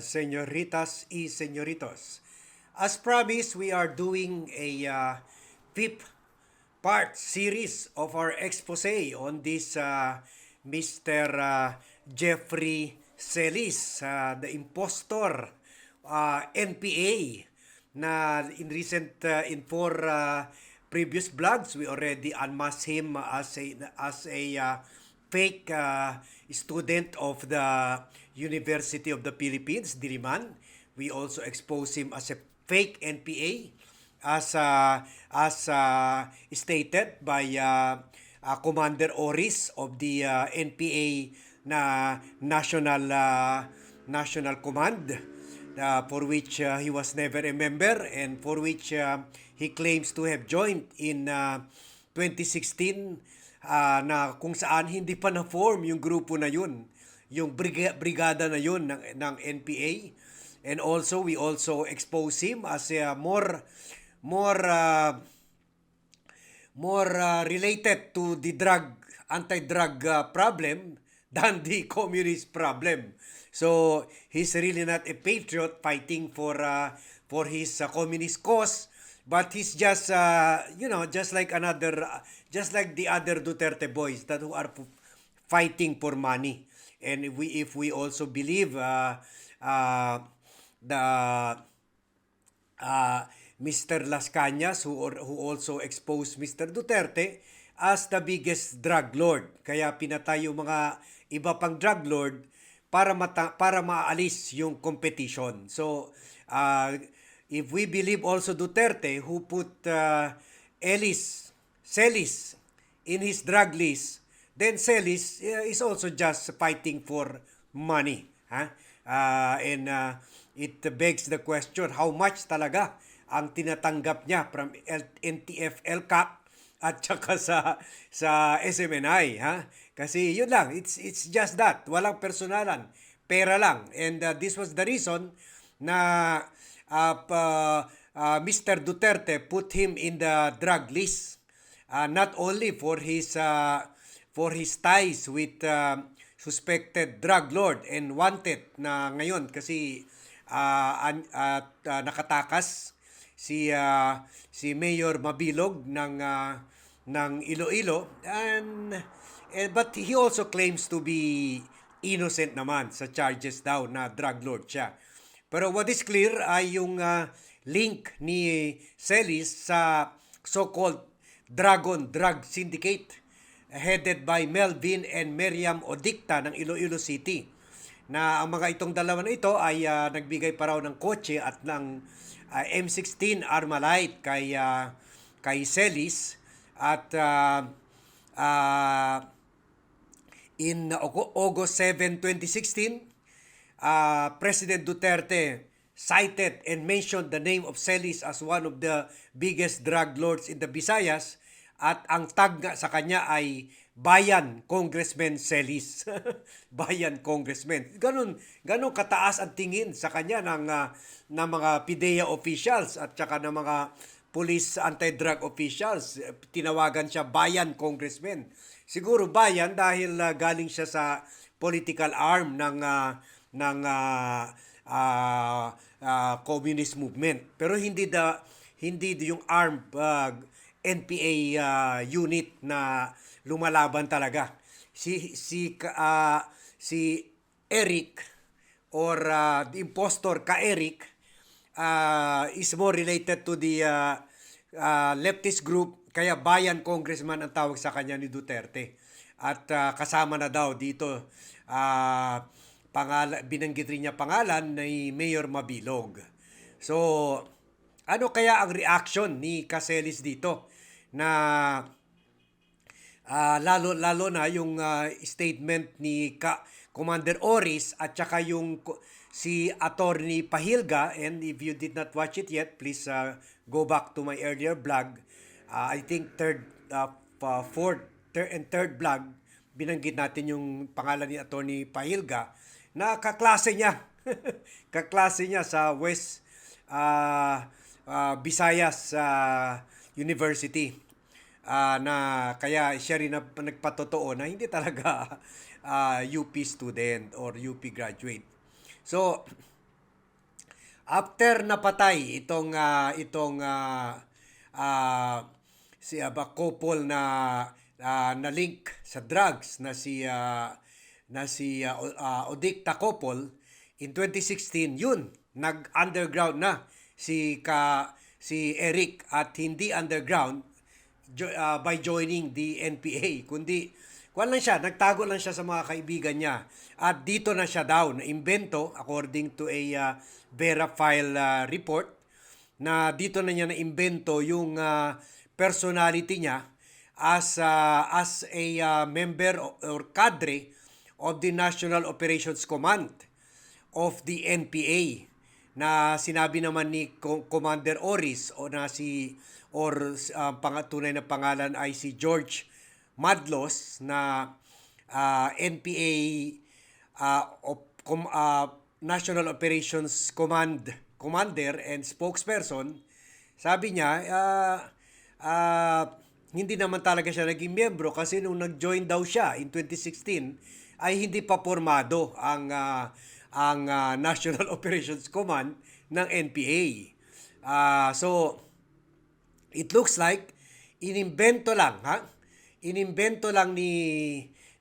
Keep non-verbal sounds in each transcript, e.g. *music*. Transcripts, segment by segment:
senoritas y senoritos. As promised, we are doing a uh, fifth part series of our expose on this uh, Mr. Uh, Jeffrey Celis, uh, the impostor uh, NPA na in recent uh, in four uh, previous vlogs we already unmasked him as a as a uh, fake uh, student of the University of the Philippines, Diliman. We also exposed him as a fake NPA as uh, as uh, stated by uh, uh, Commander Oris of the uh, NPA na National uh, National Command uh, for which uh, he was never a member and for which uh, he claims to have joined in uh, 2016 uh, na kung saan hindi pa na-form yung grupo na yun, yung briga- brigada na yun ng, ng NPA. And also, we also expose him as a more, more, uh, more uh, related to the drug, anti-drug uh, problem than the *laughs* communist problem. So, he's really not a patriot fighting for, uh, for his uh, communist cause, but he's just, uh, you know, just like another, just like the other Duterte boys that who are fighting for money. And if we, if we also believe uh, uh, the uh, Mr. Las Cañas who, or- who also exposed Mr. Duterte as the biggest drug lord. Kaya pinatay yung mga iba pang drug lord para mata- para maalis yung competition. So uh, if we believe also Duterte who put uh, Ellis Celis in his drug list, then Celis uh, is also just fighting for money. Ha? Uh, and uh, it begs the question, how much talaga ang tinatanggap niya from NTF LCAC at saka *laughs* sa sa SMNI ha kasi yun lang it's it's just that walang personalan pera lang and uh, this was the reason na uh, uh, Mr. Duterte put him in the drug list uh, not only for his uh, for his ties with uh, suspected drug lord and wanted na ngayon kasi uh, an, at uh, nakatakas si uh, si Mayor Mabilog ng uh, ng Iloilo and eh, but he also claims to be innocent naman sa charges daw na drug lord siya. Pero what is clear ay yung uh, link ni Celis sa so-called Dragon Drug Syndicate headed by Melvin and Miriam Odicta ng Iloilo City. Na ang mga itong dalawa na ito ay uh, nagbigay pa raw ng kotse at ng uh, M16 Armalite kay uh, kay Celis. At uh, uh, in Aug- August 7, 2016 uh, President Duterte cited and mentioned the name of Celis as one of the biggest drug lords in the Visayas at ang tag sa kanya ay Bayan Congressman Celis. *laughs* Bayan Congressman. Ganun, ganun kataas ang tingin sa kanya ng, uh, ng mga PIDEA officials at saka ng mga police anti-drug officials. Tinawagan siya Bayan Congressman. Siguro Bayan dahil uh, galing siya sa political arm ng uh, ng uh, uh, uh, communist movement. Pero hindi da hindi yung arm uh, NPA uh, unit na lumalaban talaga. Si si uh, si Eric or uh, the impostor ka Eric uh, is more related to the uh, uh, leftist group kaya Bayan Congressman ang tawag sa kanya ni Duterte. At uh, kasama na daw dito uh, pangalan, binanggit rin niya pangalan ni Mayor Mabilog. So, ano kaya ang reaction ni Caceres dito na ah, lalo lalo na yung ah, statement ni Ka, Commander Oris at saka yung si Attorney Pahilga? And if you did not watch it yet please ah, go back to my earlier vlog. Ah, I think third uh, fourth third and third vlog binanggit natin yung pangalan ni Attorney Pahilga na kaklase niya *laughs* kaklase niya sa West ah, ah, Visayas ah, University Ah, na kaya siya rin na nagpatotoo na hindi talaga *laughs* ah, UP student or UP graduate. So, after napatay itong ah, itong ah, ah, si uh, couple na ah, na link sa drugs na si ah, na si ah, O- ah, Odicta couple in 2016 yun nag-underground na si ka si Eric at hindi underground jo- ah, by joining the NPA kundi kuwan lang siya nagtago lang siya sa mga kaibigan niya. At dito na siya daw na imbento according to a uh, Vera file ah, report na dito na niya na imbento yung ah, personality niya as ah, as a ah, member or cadre of the National Operations Command of the NPA na sinabi naman ni Co- Commander Oris o na si or uh, pangatunay na pangalan ay si George Madlos na ah, NPA ah, op- com- ah, National Operations Command Commander and spokesperson. Sabi niya ah, ah, hindi naman talaga siya naging miyembro kasi nung nag-join daw siya in 2016 ay hindi pa formado ang ah, ang ah, National *laughs* Operations Command ng NPA. Ah, so it looks like inimbento lang ha? Inimbento lang ni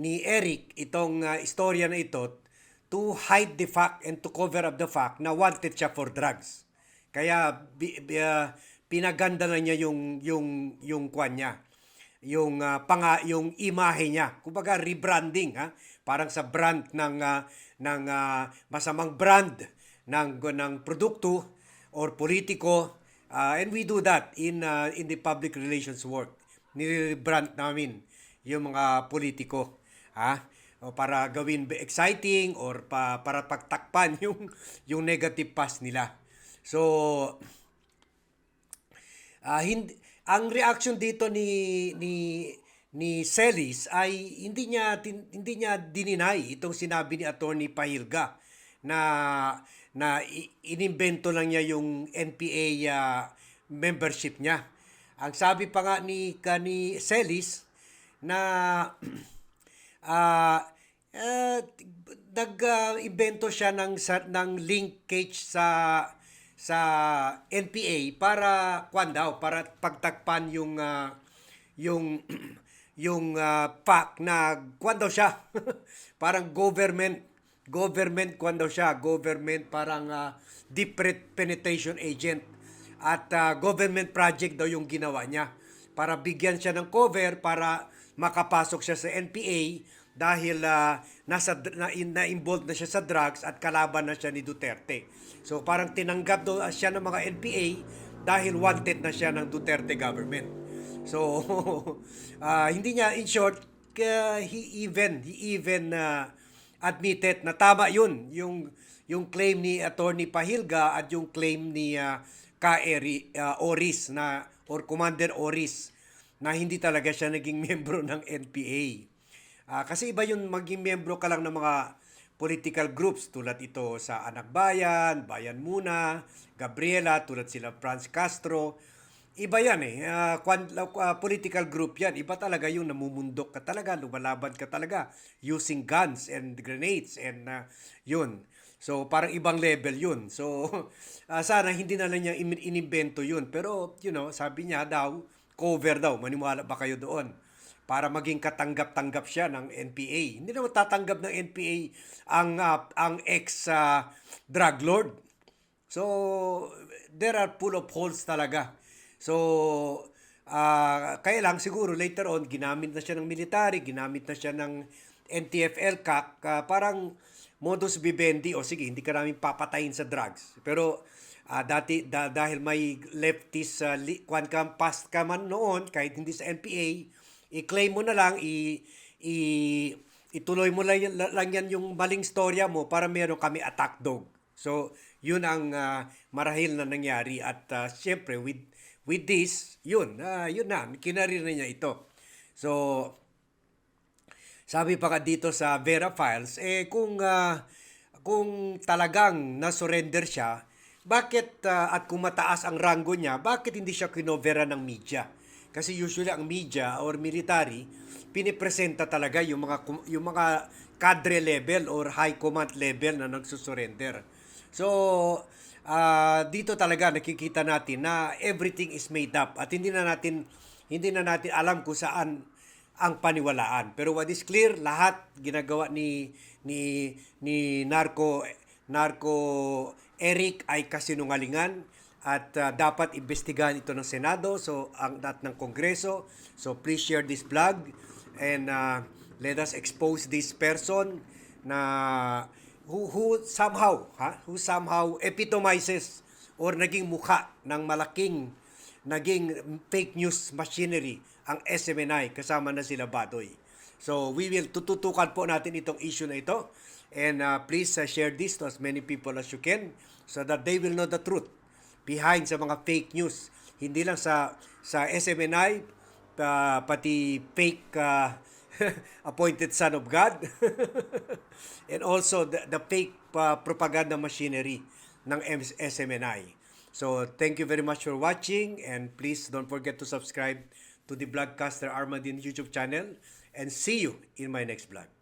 ni Eric itong ah, istorya na ito to hide the fact and to cover up the fact na wanted siya for drugs. Kaya bi, bi- ah, pinaganda na niya yung yung yung kwan niya yung ah, panga yung imahe niya kumbaga rebranding ha parang sa brand ng ah, ng ah, masamang brand ng ng produkto or politiko Uh, and we do that in uh, in the public relations work. Nire-brand namin yung mga politiko, ha? O para gawin exciting or pa, para pagtakpan *laughs* yung yung negative past nila. So ah hindi ang reaction dito ni ni ni Celis ay hindi niya tin- hindi niya dininay itong sinabi ni Attorney Pahilga na na inimbento lang niya yung NPA ah, membership niya. Ang sabi pa nga ni kani Celis na *clears throat* ah uh, nag-invento siya ng sa, ng linkage sa sa NPA para kwan daw para pagtakpan yung ah, yung *clears throat* yung ah, fact na kwan daw siya. *laughs* Parang government government kwan daw siya government parang ah, deep penetration agent. At ah, government project daw yung ginawa niya. Para bigyan siya ng cover para makapasok siya sa NPA dahil ah, nasa na, na involved na siya sa drugs at kalaban na siya ni Duterte. So parang tinanggap daw siya ng mga NPA dahil wanted na siya ng Duterte government. So *laughs* ah, hindi niya in short uh, he even he even ah, admitted na tama yun yung yung claim ni attorney Pahilga at yung claim ni uh, Ka Eri, ah, Oris na or Commander Oris na hindi talaga siya naging *laughs* miyembro ng NPA. Ah, kasi iba yung maging miyembro ka lang ng mga political groups tulad ito sa Anak Bayan, Bayan Muna, Gabriela, tulad sila Franz Castro. Iba yan eh. Ah, political group yan. Iba talaga yung namumundok ka talaga, lumalaban ka talaga using guns and grenades and ah, yun. So parang ibang level yun. So *laughs* ah, sana hindi na lang niya in- inimbento yun. Pero you know, sabi niya daw, cover daw. Maniwala ba kayo doon? Para maging katanggap-tanggap siya ng NPA. Hindi naman tatanggap ng NPA ang ah, ang ex ah, drug lord. So, there are full of holes talaga. So, ah kaya lang siguro later on, ginamit na siya ng military, ginamit na siya ng NTFL CAC, ah, parang modus vivendi, o sige, hindi ka namin papatayin sa drugs. Pero, ah, dati, da- dahil may leftist, uh, li, kwan ka, past ka man noon, kahit hindi sa NPA, i-claim mo na lang, i, i, ituloy mo lang, lang yan yung maling storya mo para meron kami attack dog. So, yun ang ah, marahil na nangyari at uh, syempre with with this, yun, ah, yun na, kinarir na niya ito. So, sabi pa ka dito sa Vera Files, eh kung ah, kung talagang na-surrender siya, bakit ah, at kung mataas ang rango niya, bakit hindi siya kinovera ng media? Kasi usually ang media or military, pinipresenta talaga yung mga yung mga cadre level or high command level na nagsusurrender. So, ah, dito talaga nakikita natin na everything is made up at hindi na natin hindi na natin alam kung saan ang paniwalaan. Pero what is clear, lahat ginagawa ni ni ni Narco Narco Eric ay kasinungalingan at ah, dapat imbestigahan ito ng Senado so ang at ng Kongreso. So please share this vlog and ah, let us expose this person na who, who somehow ha who somehow epitomizes or naging mukha ng malaking naging fake news machinery ang SMNI kasama na sila Badoy. So we will tututukan po natin itong issue na ito and uh, please uh, share this to as many people as you can so that they will know the truth behind sa mga fake news. Hindi lang sa sa SMNI uh, pati fake uh, *laughs* appointed son of God *laughs* and also the, the fake uh, propaganda machinery ng SMNI. So thank you very much for watching and please don't forget to subscribe to the Vlogcaster Armadin YouTube channel and see you in my next vlog.